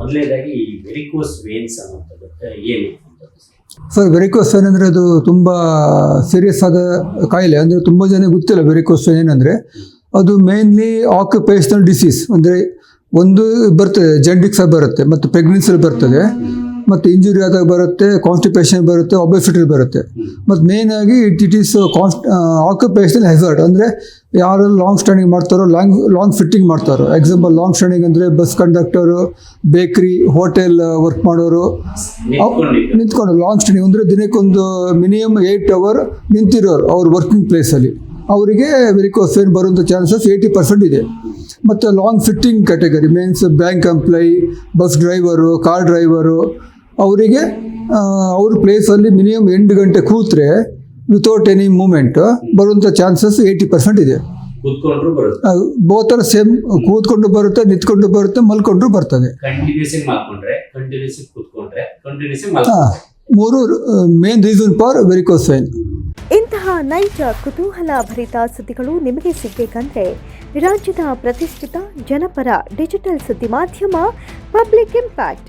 ಮೊದಲನೇದಾಗಿ varicose veins ಅನ್ನೋಂಥದ್ದು ಏನು ಸರ್? ವೆರಿಕೋಸ್ ವೇನ್ ಅಂದರೆ ಅದು ತುಂಬ ಸೀರಿಯಸ್ ಆದ ಕಾಯಿಲೆ. ಅಂದರೆ ತುಂಬ ಜನ ಗೊತ್ತಿಲ್ಲ ವೆರಿಕೋಸ್ ವೇನ್ ಏನಂದರೆ ಅದು ಮೇನ್ಲಿ ಆಕ್ಯುಪೇಷನಲ್ ಡಿಸೀಸ್ ಅಂದರೆ ಒಂದು ಬರ್ತದೆ ಜೆಂಡಿಕ್ಸ್ ಬರುತ್ತೆ, ಮತ್ತು ಪ್ರೆಗ್ನೆನ್ಸಿಲಿ ಬರ್ತದೆ. ಮತ್ತು ಇಂಜುರಿ ಆದಾಗ ಬರುತ್ತೆ ಕಾನ್ಸ್ಟಿಪೇಷನ್ ಬರುತ್ತೆ ಒಬೆಸಿಟಿ ಬರುತ್ತೆ. ಮತ್ತು ಮೇನ್ ಆಗಿ it it is cause occupational hazard ಅಂದರೆ ಯಾರು ಲಾಂಗ್ ಸ್ಟ್ಯಾಂಡಿಂಗ್ ಮಾಡ್ತಾರೋ ಲಾಂಗ್ ಲಾಂಗ್ ಫಿಟ್ಟಿಂಗ್ ಮಾಡ್ತಾರೋ. ಎಕ್ಸಾಂಪಲ್ ಲಾಂಗ್ ಸ್ಟ್ಯಾಂಡಿಂಗ್ ಅಂದರೆ bus conductor bakery hotel work ಮಾಡೋರು. ನಿಂತ್ಕೊಂಡು ಲಾಂಗ್ ಸ್ಟ್ಯಾಂಡಿಂಗ್ ಅಂದರೆ ದಿನಕ್ಕೊಂದು ಮಿನಿಮಮ್ ಏಯ್ಟ್ ಅವರ್ ನಿಂತಿರೋರು ಅವ್ರ ವರ್ಕಿಂಗ್ ಪ್ಲೇಸಲ್ಲಿ ಅವರಿಗೆ ವೆರಿಕೋಸ್ ಏನು ಬರುವಂಥ ಚಾನ್ಸಸ್ ಏಯ್ಟಿ ಪರ್ಸೆಂಟ್ ಇದೆ. ಮತ್ತು long fitting category means bank employee bus driver car driver ಅವರಿಗೆ ಅವ್ರ ಪ್ಲೇಸಲ್ಲಿ ಮಿನಿಮಮ್ ಎಂಟು ಗಂಟೆ ಕೂತ್ರೆ ವಿತೌಟ್ ಎನಿ ಮೂಮೆಂಟ್ ಬರುವಂಥ ಚಾನ್ಸಸ್ ಏಯ್ಟಿ ಪರ್ಸೆಂಟ್ ಇದೆ. ಕೂತ್ಕೊಂಡ್ರು ಬರುತ್ತೆ. ಬೋತರ ಸೇಮ್ ಕೂತ್ಕೊಂಡು ಬರುತ್ತೆ ನಿಂತ್ಕೊಂಡು ಬರುತ್ತೆ ಮಲ್ಕೊಂಡ್ರು ಬರ್ತದೆ. ಕಂಟಿನ್ಯೂಸ್ ಮಾಡ್ಕೊಂಡ್ರೆ ಕಂಟಿನ್ಯೂಸ್ ಕೂತ್ಕೊಂಡ್ರೆ ಕಂಟಿನ್ಯೂಸ್ ಹಾಂ ಮೂರು main reason for varicose vein ಇಂತಹ ನೈಜ ಕುತೂಹಲ ಭರಿತ ಸುದ್ದಿಗಳು ನಿಮಗೆ ಸಿಗಬೇಕಂದ್ರೆ ರಾಜ್ಯದ ಪ್ರತಿಷ್ಠಿತ ಜನಪರ ಡಿಜಿಟಲ್ ಸುದ್ದಿ ಮಾಧ್ಯಮ ಪಬ್ಲಿಕ್ ಇಂಪ್ಯಾಕ್ಟ್